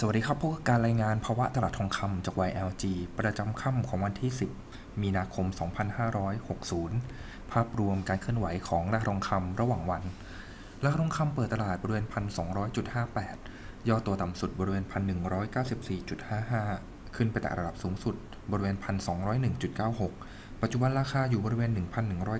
สวัสดีครับพบกับการรายงานภาวะตลาดทองคำจาก YLG ประจำค่ำของวันที่ 10 มีนาคม 2560 ภาพรวมการเคลื่อนไหวของราคาทองคำระหว่างวัน ราคาทองคำเปิดตลาดบริเวณ 1,200.58 ย่อตัวต่ำสุดบริเวณ 1,194.55 ขึ้นไปแต่ระดับสูงสุดบริเวณ 1,201.96 ปัจจุบันราคาอยู่บริเวณ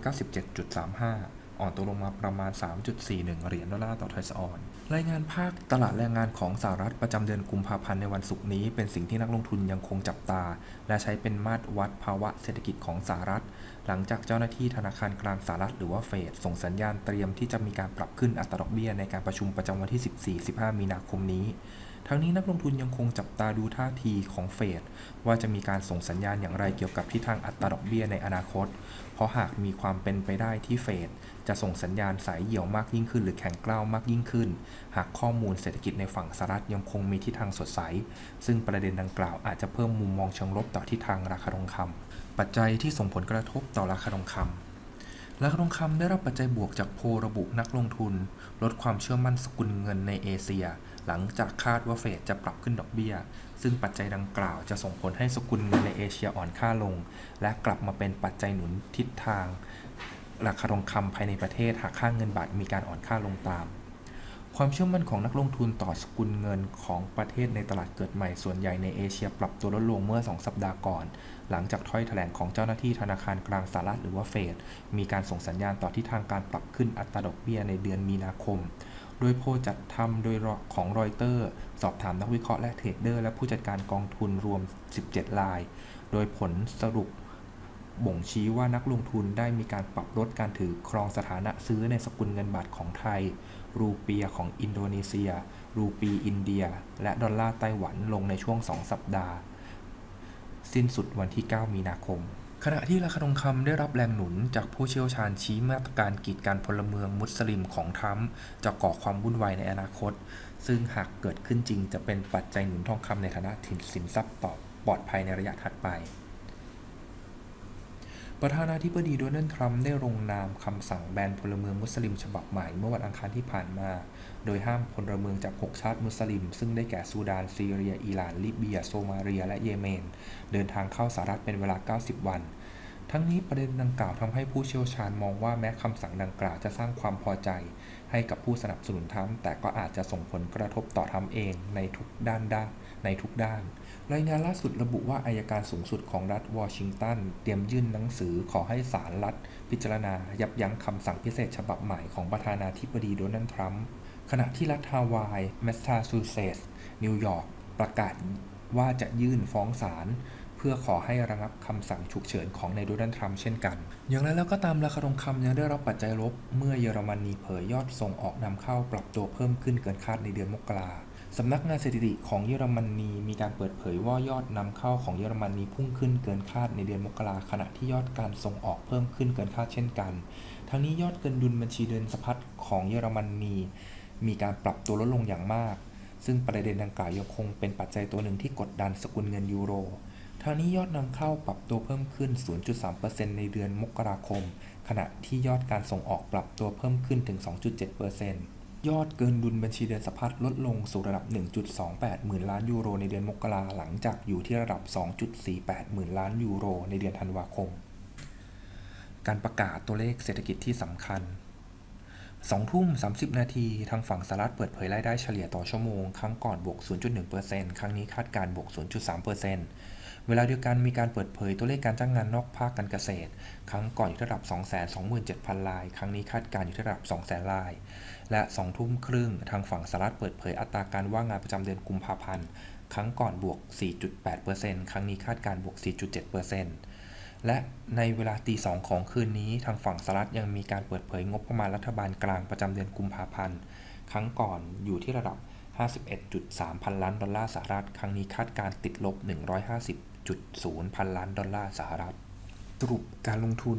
1,197.35 อ่อนตัวลงมาประมาณ 3.41 เหรียญดอลลาร์ต่อไทยสออน รายงานภาคตลาดแรงงานของสหรัฐประจำเดือนกุมภาพันธ์ในวันศุกร์นี้ เป็นสิ่งที่นักลงทุนยังคงจับตา และใช้เป็นมาตรวัดภาวะเศรษฐกิจของสหรัฐ หลังจากเจ้าหน้าที่ธนาคารกลางสหรัฐหรือว่าเฟดส่งสัญญาณเตรียมที่จะมีการปรับขึ้นอัตราดอกเบี้ยในการประชุมประจำวันที่ 14-15 มีนาคมนี้ ทั้งนี้นักลงทุนยังคงจับตาดูท่าทีของเฟดว่าจะมีการส่งสัญญาณอย่างไรเกี่ยวกับทิศทางอัตราดอกเบี้ยในอนาคต เพราะหากมีความเป็นไปได้ที่เฟดจะส่งสัญญาณสายเหี่ยวมากยิ่งขึ้น หรือแข็งกร้าวมากยิ่งขึ้น หากข้อมูลเศรษฐกิจในฝั่งสหรัฐยังคงมีทิศทางสดใส ซึ่งประเด็นดังกล่าวอาจจะเพิ่มมุมมองเชิงลบต่อทิศทางราคาทองคำปัจจัยที่ส่งผลกระทบต่อราคาทองคำ ราคาทองคำได้รับปัจจัยบวกจากโพลระบุนักลงทุน ลดความเชื่อมั่นสกุลเงินในเอเชีย หลังจากคาดว่าเฟดจะปรับขึ้นดอกเบี้ย ซึ่งปัจจัยดังกล่าวจะส่งผลให้สกุลเงินในเอเชียอ่อนค่าลง และกลับมาเป็นปัจจัยหนุนทิศทาง ราคาทองคำภายในประเทศหากค่าเงินบาทมีการอ่อนค่าลงตาม ความเชื่อมั่นของนักลงทุนต่อสกุลเงินของประเทศในตลาดเกิดใหม่ส่วนใหญ่ในเอเชียปรับตัวลดลงเมื่อ 2 สัปดาห์ก่อน หลังจากถ้อยแถลงของเจ้าหน้าที่ธนาคารกลางสหรัฐหรือว่าเฟดมีการส่งสัญญาณต่อทิศทางการปรับขึ้นอัตราดอกเบี้ยในเดือนมีนาคม โดยโพจัดทำโดยของรอยเตอร์ สอบถามนักวิเคราะห์และเทรดเดอร์และผู้จัดการกองทุนรวม 17 ราย โดยผลสรุป บ่งชี้ว่านักลงทุนได้มีการปรับลดการถือครองสถานะซื้อในสกุลเงินบาทของไทย รูเปียของอินโดนีเซีย รูปีอินเดีย และดอลลาร์ไต้หวันลงในช่วง 2 สัปดาห์ สิ้นสุดวันที่ 9 มีนาคม ขณะที่ราคาทองคำได้รับแรงหนุนจากผู้เชี่ยวชาญชี้มาตรการกีดกันพลเมืองมุสลิมของทรัมป์จะก่อความวุ่นวายในอนาคต ซึ่งหากเกิดขึ้นจริงจะเป็นปัจจัยหนุนทองคำในฐานะถิ่นสินทรัพย์ต่อปลอดภัยในระยะถัดไป ประธานาธิบดีโดนัลด์ทรัมป์ได้ลงนามคำสั่งแบนพลเมืองมุสลิมฉบับใหม่เมื่อวันอังคารที่ผ่านมา โดยห้ามพลเมืองจาก 6 ชาติมุสลิม ซึ่งได้แก่ซูดาน ซีเรีย อิหร่าน ลิเบีย โซมาเลีย และเยเมน เดินทางเข้าสหรัฐเป็นเวลา 90 วัน ทั้งนี้ประเด็นดังกล่าวทำให้ผู้เชี่ยวชาญมองว่าแม้คำสั่งดังกล่าวจะสร้างความพอใจ ให้กับผู้สนับสนุนทรัมป์แต่ก็อาจจะส่งผลกระทบต่อทรัมป์เองในทุกด้านด้านในทุกด้าน รายงานล่าสุดระบุว่าอายการสูงสุดของรัฐวอชิงตัน เตรียมยื่นหนังสือขอให้ศาลรัฐ พิจารณา ยับยั้งคำสั่งพิเศษฉบับใหม่ของประธานาธิบดีโดนัลด์ทรัมป์ขณะที่รัฐฮาวายแมสซาชูเซตส์นิวยอร์กประกาศว่าจะยื่นฟ้องศาล เพื่อขอให้ระงับคำสั่งฉุกเฉินของนายโดนัลด์ทรัมป์เช่นกัน อย่างไรแล้วก็ตามราคาทองคำยังได้รับปัจจัยลบ เมื่อเยอรมนีเผยยอดส่งออกนำเข้าปรับตัวเพิ่มขึ้นเกินคาดในเดือนมกราสำนักงานสถิติของเยอรมนีมีการเปิดเผยว่ายอดนำเข้าของเยอรมนีพุ่งขึ้นเกินคาดในเดือนมกราขณะที่ยอดการส่งออกเพิ่มขึ้นเกินคาดเช่นกัน ทั้งนี้ยอดเกินดุลบัญชีเดินสะพัดของเยอรมนีมีการปรับตัวลดลงอย่างมาก ซึ่งประเด็นดังกล่าวยังคงเป็นปัจจัยตัวหนึ่งที่กดดันสกุลเงินยูโร ทางนี้ยอดนำเข้าปรับตัวเพิ่มขึ้น 0.3%ในเดือนมกราคม ขณะที่ยอดการส่งออกปรับตัวเพิ่มขึ้นถึง 2.7%ยอดเกินดุลบัญชีเดินสะพัดลดลงสู่ระดับ 1.28 หมื่นล้านยูโรในเดือนมกราหลังจากอยู่ที่ระดับ 2.48 หมื่นล้านยูโรในเดือนธันวาคม การประกาศตัวเลขเศรษฐกิจที่สำคัญ2ทุ่ม 30 นาที ทางฝั่งสหรัฐเปิดเผยรายได้เฉลี่ยต่อชั่วโมง ครั้งก่อนบวก 0.1%ครั้งนี้คาดการบวก 0.3% เวลาเดียวกันมีการเปิดเผยตัวเลขการจ้างงานนอกภาคการเกษตร ครั้งก่อนอยู่ที่ระดับ 227,000 ราย ครั้งนี้คาดการอยู่ที่ระดับ 200,000 ราย และ 2 ทุ่มครึ่งทางฝั่งสหรัฐเปิดเผยอัตราการว่างงานประจำเดือนกุมภาพันธ์ ครั้งก่อนบวก 4.8%ครั้งนี้คาดการบวก 4.7%และในเวลาตีสองของคืนนี้ทางฝั่งสหรัฐยังมีการเปิดเผยงบประมาณรัฐบาลกลางประจำเดือนกุมภาพันธ์ ครั้งก่อนอยู่ที่ระดับ 51.3 พันล้านดอลลาร์สหรัฐ ครั้งนี้คาดการติดลบ 1.0 พันล้านดอลลาร์สหรัฐ สรุปการลงทุน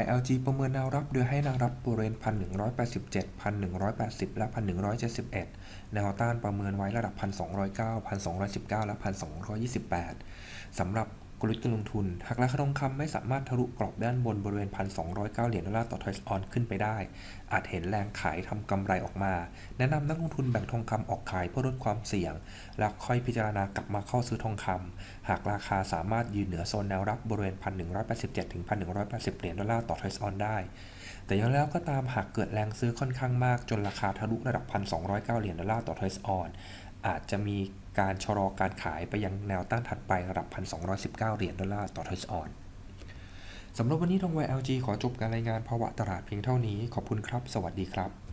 YLG ประเมินแนวรับโดยให้แนวรับบริเวณ 1,187 1,180 และ 1,171 แนวต้านประเมินไว้ระดับ 1,209 1,219 และ 1,228 สำหรับ กลยุทธ์การลงทุน หากราคาทองคำไม่สามารถทะลุกรอบด้านบนบริเวณ 1,209 เหรียญดอลลาร์ต่อทอยส์ออนขึ้นไปได้ อาจเห็นแรงขายทำกำไรออกมา แนะนำนักลงทุนแบ่งทองคำออกขายเพื่อลดความเสี่ยง แล้วค่อยพิจารณากลับมาเข้าซื้อทองคำ หากราคาสามารถยืนเหนือโซนแนวรับบริเวณ 1,187ถึง1,180 เหรียญดอลลาร์ต่อทอยส์ออนได้ แต่อย่างไรแล้วก็ตามหากเกิดแรงซื้อค่อนข้างมาก จนราคาทะลุระดับ 1,209 เหรียญดอลลาร์ต่อทอยส์ออนอาจจะมี การชะลอการขายไปยังแนวต้านถัดไประดับ 1,219 เหรียญดอลลาร์ต่อทอยส์ออนสำหรับวันนี้ทาง YLG ขอจบการรายงานภาวะตลาดเพียงเท่านี้ ขอบคุณครับ สวัสดีครับ